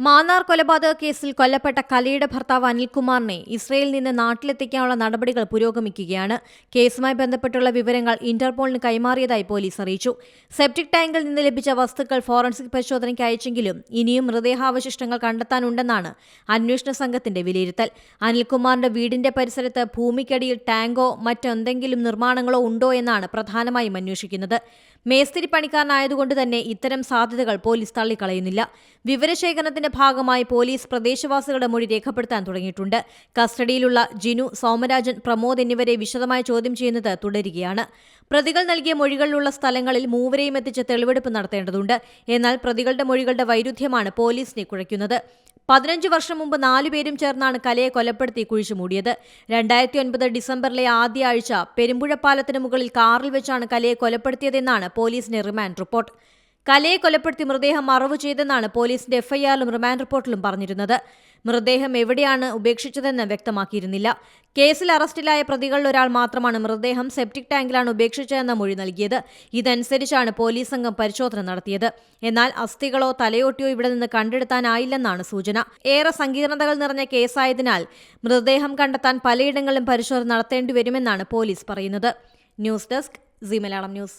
മാന്നാർ കൊലപാതക കേസിൽ കൊല്ലപ്പെട്ട കലയുടെ ഭർത്താവ് അനിൽകുമാറിനെ ഇസ്രയേലിൽ നിന്ന് നാട്ടിലെത്തിക്കാനുള്ള നടപടികൾ പുരോഗമിക്കുകയാണ്. കേസുമായി ബന്ധപ്പെട്ടുള്ള വിവരങ്ങൾ ഇന്റർപോളിന് കൈമാറിയതായി പോലീസ് അറിയിച്ചു. സെപ്റ്റിക് ടാങ്കിൽ നിന്ന് ലഭിച്ച വസ്തുക്കൾ ഫോറൻസിക് പരിശോധനയ്ക്ക് അയച്ചെങ്കിലും ഇനിയും മൃതദേഹാവശിഷ്ടങ്ങൾ കണ്ടെത്താനുണ്ടെന്നാണ് അന്വേഷണ സംഘത്തിന്റെ വിലയിരുത്തൽ. അനിൽകുമാറിന്റെ വീടിന്റെ പരിസരത്ത് ഭൂമിക്കടിയിൽ ടാങ്കോ മറ്റെന്തെങ്കിലും നിർമ്മാണങ്ങളോ ഉണ്ടോ എന്നാണ് പ്രധാനമായും അന്വേഷിക്കുന്നത്. മേസ്തിരി പണിക്കാരനായതുകൊണ്ട് തന്നെ ഇത്തരം സാധ്യതകൾ പോലീസ് തള്ളിക്കളയുന്നില്ല. വിവരശേഖരണത്തിന്റെ ഭാഗമായി പോലീസ് പ്രദേശവാസികളുടെ മൊഴി രേഖപ്പെടുത്താൻ തുടങ്ങിയിട്ടുണ്ട്. കസ്റ്റഡിയിലുള്ള ജിനു സോമരാജൻ പ്രമോദ് എന്നിവരെ വിശദമായി ചോദ്യം ചെയ്യുന്നത് തുടരുകയാണ്. പ്രതികൾ നൽകിയ മൊഴികളിലുള്ള സ്ഥലങ്ങളിൽ മൂവരെയും എത്തിച്ച് തെളിവെടുപ്പ് നടത്തേണ്ടതുണ്ട്. എന്നാൽ പ്രതികളുടെ മൊഴികളുടെ വൈരുദ്ധ്യമാണ് പോലീസിനെ കുഴയ്ക്കുന്നത്. പതിനഞ്ച് വർഷം മുമ്പ് നാലുപേരും ചേർന്നാണ് കലയെ കൊലപ്പെടുത്തി കുഴിച്ചു മൂടിയത്. രണ്ടായിരത്തി ഒൻപത് ഡിസംബറിലെ ആദ്യ ആഴ്ച പെരുമ്പുഴപ്പാലത്തിന് മുകളിൽ കാറിൽ വെച്ചാണ് കലയെ കൊലപ്പെടുത്തിയതെന്നാണ് പോലീസിന്റെ റിമാൻഡ് റിപ്പോർട്ട്. കലയെ കൊലപ്പെടുത്തി മൃതദേഹം മറവ് ചെയ്തെന്നാണ് പോലീസിന്റെ എഫ്ഐആറിലും റിമാൻഡ് റിപ്പോർട്ടിലും പറഞ്ഞിരുന്നത്. മൃതദേഹം എവിടെയാണ് ഉപേക്ഷിച്ചതെന്ന് വ്യക്തമാക്കിയിരുന്നില്ല. കേസിൽ അറസ്റ്റിലായ പ്രതികളിൽ ഒരാൾ മാത്രമാണ് മൃതദേഹം സെപ്റ്റിക് ടാങ്കിലാണ് ഉപേക്ഷിച്ചതെന്ന മൊഴി നൽകിയത്. ഇതനുസരിച്ചാണ് പോലീസ് സംഘം പരിശോധന നടത്തിയത്. എന്നാൽ അസ്ഥികളോ തലയോട്ടിയോ ഇവിടെ നിന്ന് കണ്ടെടുത്താനായില്ലെന്നാണ് സൂചന. ഏറെ സങ്കീർണതകൾ നിറഞ്ഞ കേസായതിനാൽ മൃതദേഹം കണ്ടെത്താൻ പലയിടങ്ങളിലും പരിശോധന നടത്തേണ്ടി വരുമെന്നാണ് പോലീസ് പറയുന്നത്. News desk C Malayalam news.